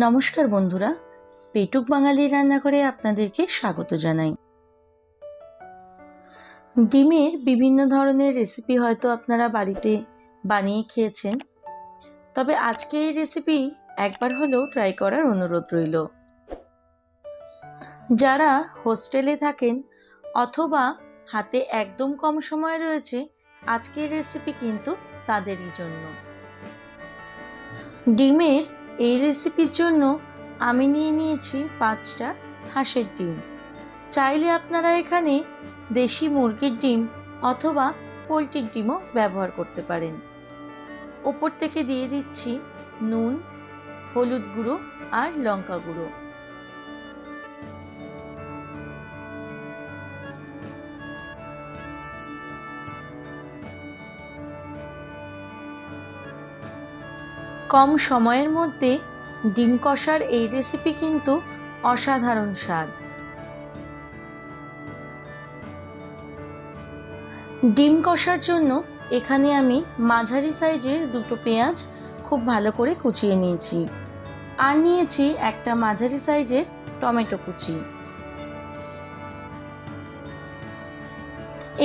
নমস্কার বন্ধুরা, পেটুক বাঙালির রান্নাঘরে আপনাদেরকে স্বাগত জানাই। ডিমের বিভিন্ন ধরনের রেসিপি হয়তো আপনারা বাড়িতে বানিয়ে খেয়েছেন, তবে আজকে এই রেসিপি একবার হলেও ট্রাই করার অনুরোধ রইল। যারা হোস্টেলে থাকেন অথবা হাতে একদম কম সময় রয়েছে, আজকের রেসিপি কিন্তু তাদেরই জন্য। ডিমের এই রেসিপির জন্য আমি নিয়ে নিয়েছি পাঁচটা হাঁসের ডিম। চাইলে আপনারা এখানে দেশি মুরগির ডিম অথবা পোলট্রির ডিমও ব্যবহার করতে পারেন। ওপর থেকে দিয়ে দিচ্ছি নুন, হলুদ গুঁড়ো আর লঙ্কা গুঁড়ো। কম সময়ের মধ্যে ডিম কষার এই রেসিপি কিন্তু অসাধারণ স্বাদ। ডিম কষার জন্য এখানে আমি মাঝারি সাইজের দুটো পেঁয়াজ খুব ভালো করে কুচিয়ে নিয়েছি আর নিয়েছি একটা মাঝারি সাইজের টমেটো কুচি।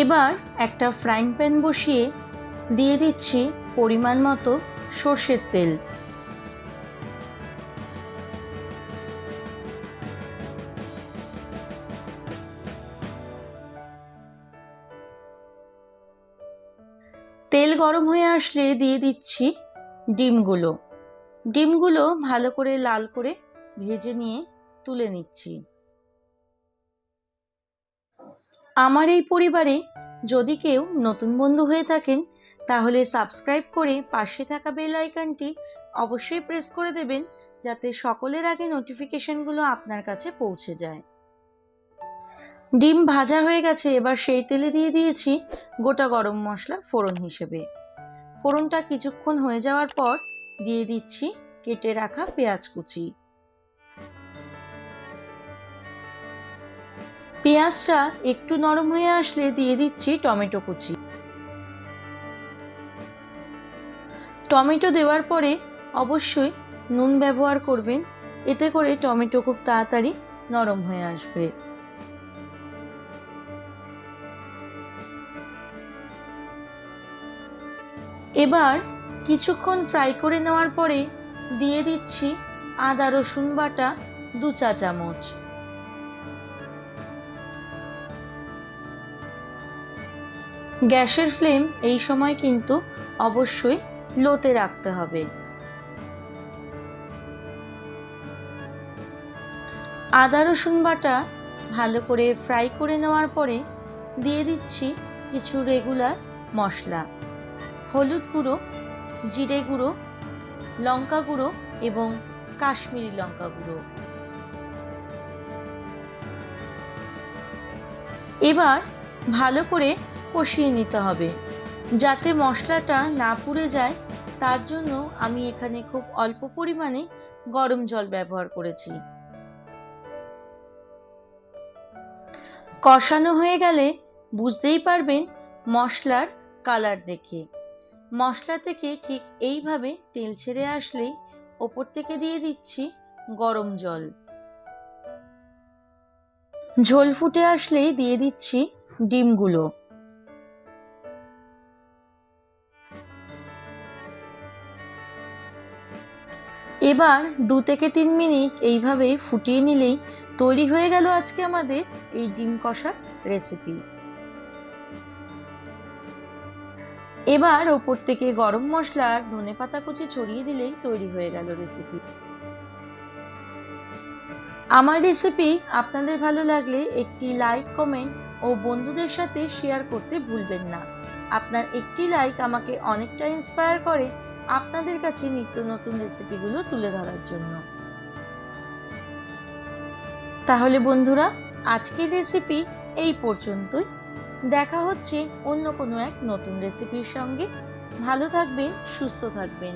এবার একটা ফ্রাইং প্যান বসিয়ে দিয়ে দিচ্ছি পরিমাণ মতো সর্ষের তেল। তেল গরম হয়ে আসলে দিয়ে দিচ্ছি ডিমগুলো। ডিমগুলো ভালো করে লাল করে ভেজে নিয়ে তুলে নিচ্ছি। আমার এই পরিবারে যদি কেউ নতুন বন্ধু হয়ে থাকেন তাহলে সাবস্ক্রাইব করে পাশে থাকা বেল আইকনটি অবশ্যই প্রেস করে দেবেন, যাতে সকলের আগে নোটিফিকেশনগুলো আপনার কাছে পৌঁছে যায়। ডিম ভাজা হয়ে গেছে, এবার সেই তেলে দিয়ে দিয়েছি গোটা গরম মশলা ফোড়ন হিসেবে। ফোড়নটা কিছুক্ষণ হয়ে যাওয়ার পর দিয়ে দিচ্ছি কেটে রাখা পেঁয়াজ কুচি। পেঁয়াজটা একটু নরম হয়ে আসলে দিয়ে দিচ্ছি টমেটো কুচি। টমেটো দেওয়ার পরে অবশ্যই নুন ব্যবহার করবেন। এতে করে টমেটো খুব তাড়াতাড়ি নরম হয়ে আসবে। এবার কিছুক্ষণ ফ্রাই করে নেওয়ার পরে দিয়ে দিচ্ছি আদা, রসুন বাটা দু চা চামচ। গ্যাসের ফ্লেম এই সময় কিন্তু অবশ্যই লোতে রাখতে হবে। আদা, রসুন বাটা ভালো করে ফ্রাই করে নেওয়ার পরে দিয়ে দিচ্ছি কিছু রেগুলার মশলা। হলুদ গুঁড়ো, জিরে গুঁড়ো, লঙ্কা গুঁড়ো এবং কাশ্মীরি লঙ্কা গুঁড়ো। এবার ভালো করে কষিয়ে নিতে হবে। যাতে মশলাটা না পুড়ে যায়, তার জন্য আমি এখানে খুব অল্প পরিমাণে গরম জল ব্যবহার করেছি। কষানো হয়ে গেলে বুঝতেই পারবেন মশলার কালার দেখে। মশলা থেকে ঠিক এইভাবে তেল ছেড়ে আসলেই ওপর থেকে দিয়ে দিচ্ছি গরম জল। ঝোল ফুটে আসলেই দিয়ে দিচ্ছি ডিমগুলো। এবার দু থেকে তিন মিনিট এইভাবে ফুটিয়ে নিলেই তৈরি হয়ে গেল আজকে আমাদের এই ডিম কষার রেসিপি এবার ওপর থেকে গরম মশলা আর ধনে পাতা কুচি ছড়িয়ে দিলেই তৈরি হয়ে গেল রেসিপি আমার রেসিপি আপনাদের ভালো লাগলে একটি লাইক কমেন্ট ও বন্ধুদের সাথে শেয়ার করতে ভুলবেন না। আপনার একটি লাইক আমাকে অনেকটা ইন্সপায়ার করে আপনাদের কাছে নিত্য নতুন রেসিপিগুলো তুলে ধরার জন্য। তাহলে বন্ধুরা, আজকের রেসিপি এই পর্যন্তই। দেখা হচ্ছে অন্য কোনো এক নতুন রেসিপির সঙ্গে। ভালো থাকবেন, সুস্থ থাকবেন।